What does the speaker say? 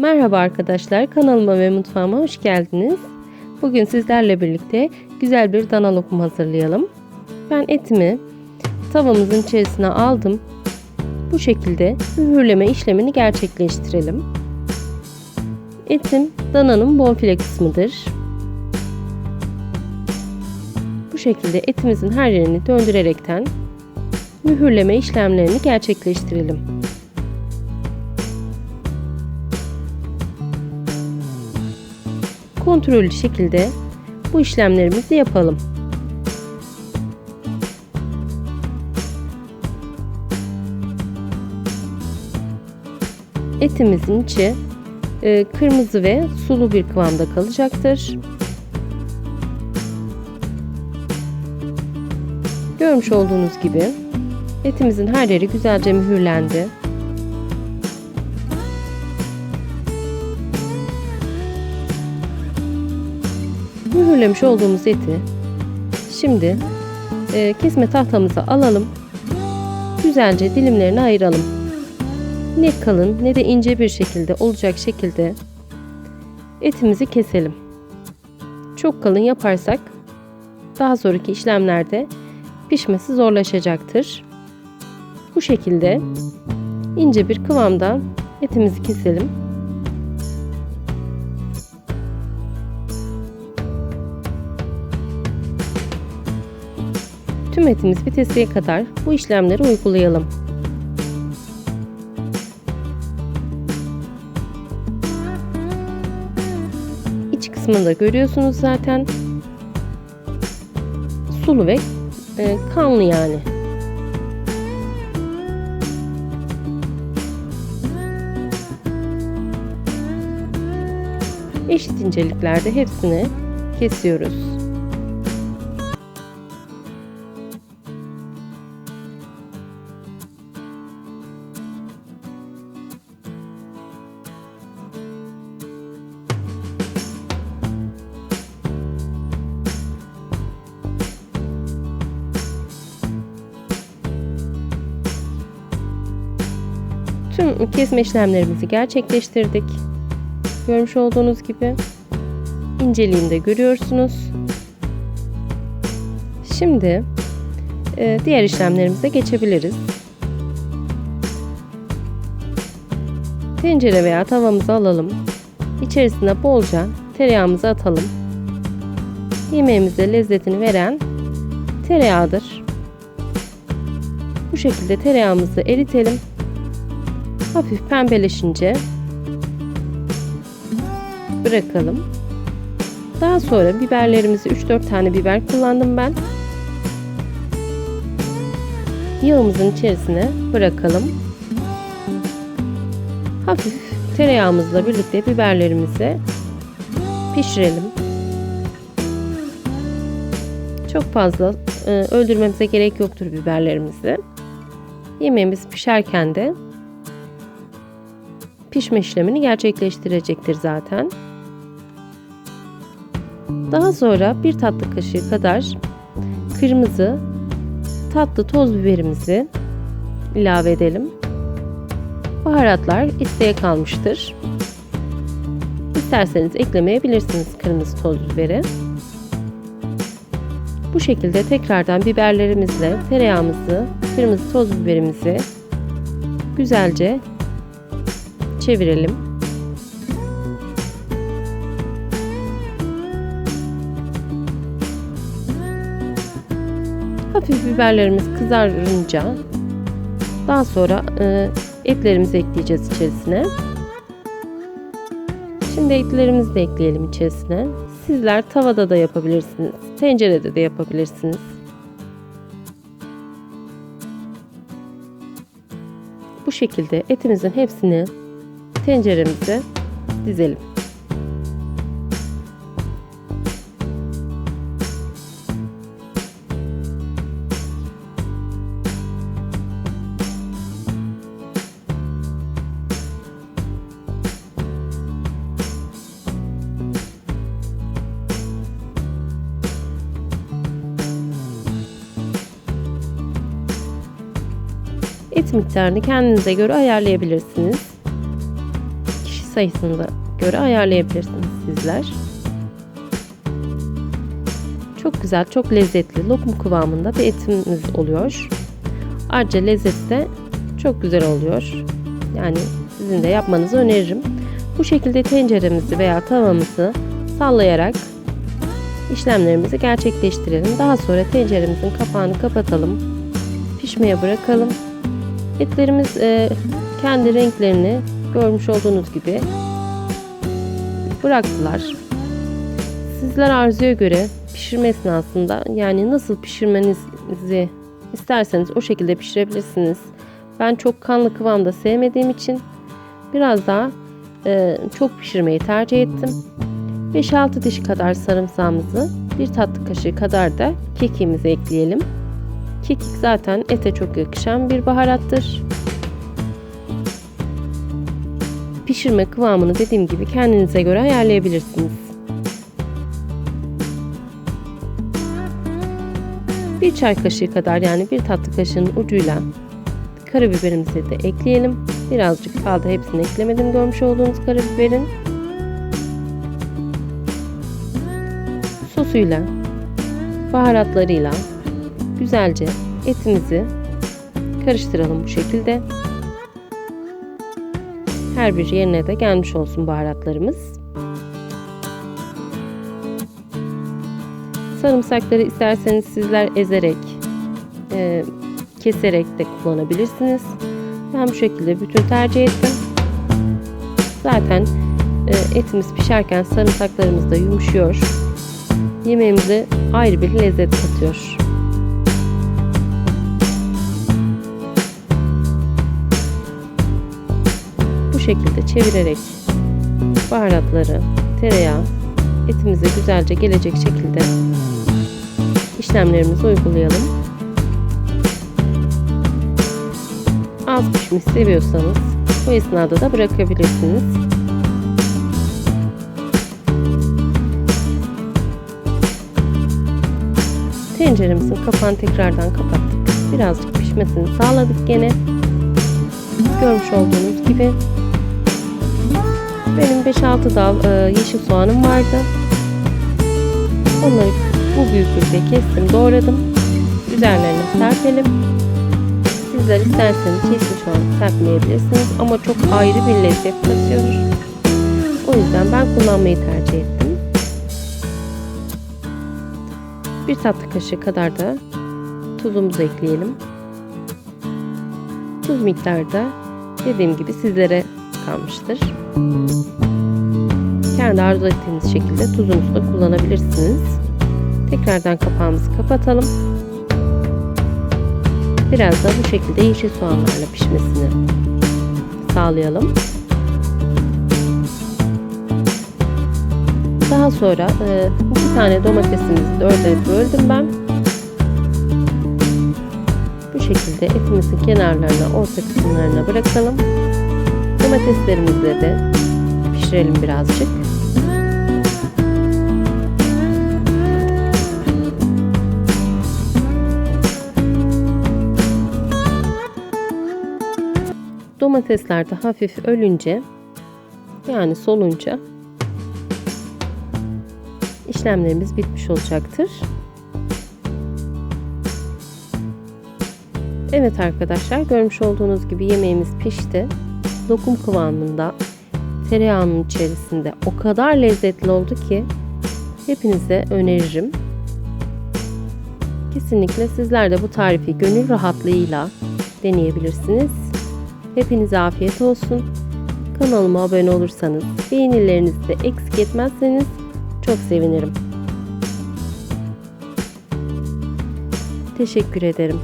Merhaba arkadaşlar, kanalıma ve mutfağıma hoş geldiniz. Bugün sizlerle birlikte güzel bir dana lokum hazırlayalım. Ben etimi tavamızın içerisine aldım. Bu şekilde mühürleme işlemini gerçekleştirelim. Etim dananın bonfile kısmıdır. Bu şekilde etimizin her yerini döndürerekten mühürleme işlemlerini gerçekleştirelim. Kontrollü şekilde bu işlemlerimizi yapalım. Etimizin içi e, kırmızı ve sulu bir kıvamda kalacaktır. Görmüş olduğunuz gibi etimizin her yeri güzelce mühürlendi. Mühürlemiş olduğumuz eti şimdi e, kesme tahtamıza alalım. Güzelce dilimlerini ayıralım. Ne kalın ne de ince bir şekilde olacak şekilde etimizi keselim. Çok kalın yaparsak daha sonraki işlemlerde pişmesi zorlaşacaktır. Bu şekilde ince bir kıvamda etimizi keselim. Tüm etimiz bitesiye kadar bu işlemleri uygulayalım. İç kısmında görüyorsunuz zaten. Sulu ve e, kanlı yani. Eşit inceliklerde hepsini kesiyoruz. Tüm kesme işlemlerimizi gerçekleştirdik. Görmüş olduğunuz gibi inceliğini de görüyorsunuz. Şimdi e, diğer işlemlerimize geçebiliriz. Tencere veya tavamızı alalım. İçerisine bolca tereyağımızı atalım. Yemeğimize lezzetini veren tereyağıdır. Bu şekilde tereyağımızı eritelim hafif pembeleşince bırakalım. Daha sonra biberlerimizi 3-4 tane biber kullandım ben. Yağımızın içerisine bırakalım. Hafif tereyağımızla birlikte biberlerimizi pişirelim. Çok fazla e, öldürmemize gerek yoktur biberlerimizi. Yemeğimiz pişerken de pişme işlemini gerçekleştirecektir zaten. Daha sonra bir tatlı kaşığı kadar kırmızı tatlı toz biberimizi ilave edelim. Baharatlar isteğe kalmıştır. İsterseniz eklemeyebilirsiniz kırmızı toz biberi. Bu şekilde tekrardan biberlerimizle tereyağımızı, kırmızı toz biberimizi güzelce çevirelim. Hafif biberlerimiz kızarınca daha sonra e, etlerimizi ekleyeceğiz içerisine. Şimdi etlerimizi de ekleyelim içerisine. Sizler tavada da yapabilirsiniz, tencerede de yapabilirsiniz. Bu şekilde etimizin hepsini tenceremize dizelim. Et miktarını kendinize göre ayarlayabilirsiniz sayısını da göre ayarlayabilirsiniz sizler. Çok güzel, çok lezzetli lokum kıvamında bir etimiz oluyor. Ayrıca lezzeti de çok güzel oluyor. Yani sizin de yapmanızı öneririm. Bu şekilde tenceremizi veya tavamızı sallayarak işlemlerimizi gerçekleştirelim. Daha sonra tenceremizin kapağını kapatalım. Pişmeye bırakalım. Etlerimiz e, kendi renklerini görmüş olduğunuz gibi bıraktılar. Sizler arzuya göre pişirme esnasında yani nasıl pişirmenizi isterseniz o şekilde pişirebilirsiniz. Ben çok kanlı kıvamda sevmediğim için biraz daha e, çok pişirmeyi tercih ettim. 5-6 diş kadar sarımsağımızı bir tatlı kaşığı kadar da kekiğimizi ekleyelim. Kekik zaten ete çok yakışan bir baharattır. Pişirme kıvamını dediğim gibi kendinize göre ayarlayabilirsiniz. Bir çay kaşığı kadar yani bir tatlı kaşığının ucuyla karabiberimizi de ekleyelim. Birazcık kaldı hepsini eklemedim görmüş olduğunuz karabiberin. Sosuyla, baharatlarıyla güzelce etimizi karıştıralım bu şekilde. Her bir yerine de gelmiş olsun baharatlarımız. Sarımsakları isterseniz sizler ezerek, e, keserek de kullanabilirsiniz. Ben bu şekilde bütün tercih ettim. Zaten e, etimiz pişerken sarımsaklarımız da yumuşuyor. Yemeğimize ayrı bir lezzet katıyor. Şekilde çevirerek baharatları, tereyağı etimize güzelce gelecek şekilde işlemlerimizi uygulayalım. Az pişmiş seviyorsanız bu esnada da bırakabilirsiniz. Tenceremizin kapağını tekrardan kapattık. Birazcık pişmesini sağladık gene. Görmüş olduğunuz gibi. Benim 5-6 dal e, yeşil soğanım vardı. Onları bu büyüklükte kestim, doğradım. Üzerlerine serpelim. Sizler isterseniz yeşil soğan serpmeyebilirsiniz ama çok ayrı bir lezzet katıyor. O yüzden ben kullanmayı tercih ettim. Bir tatlı kaşığı kadar da tuzumuzu ekleyelim. Tuz miktarı da dediğim gibi sizlere kalmıştır. Kendi arzu ettiğiniz şekilde tuzunuzu da kullanabilirsiniz. Tekrardan kapağımızı kapatalım. Biraz da bu şekilde yeşil soğanlarla pişmesini sağlayalım. Daha sonra e, iki tane domatesimizi dörde böldüm ben. Bu şekilde etimizin kenarlarına, orta kısımlarına bırakalım. Domateslerimizle de pişirelim birazcık. Domatesler de hafif ölünce yani solunca işlemlerimiz bitmiş olacaktır. Evet arkadaşlar görmüş olduğunuz gibi yemeğimiz pişti. Lokum kıvamında tereyağının içerisinde o kadar lezzetli oldu ki hepinize öneririm. Kesinlikle sizler de bu tarifi gönül rahatlığıyla deneyebilirsiniz. Hepinize afiyet olsun. Kanalıma abone olursanız, beğenilerinizi de eksik etmezseniz çok sevinirim. Teşekkür ederim.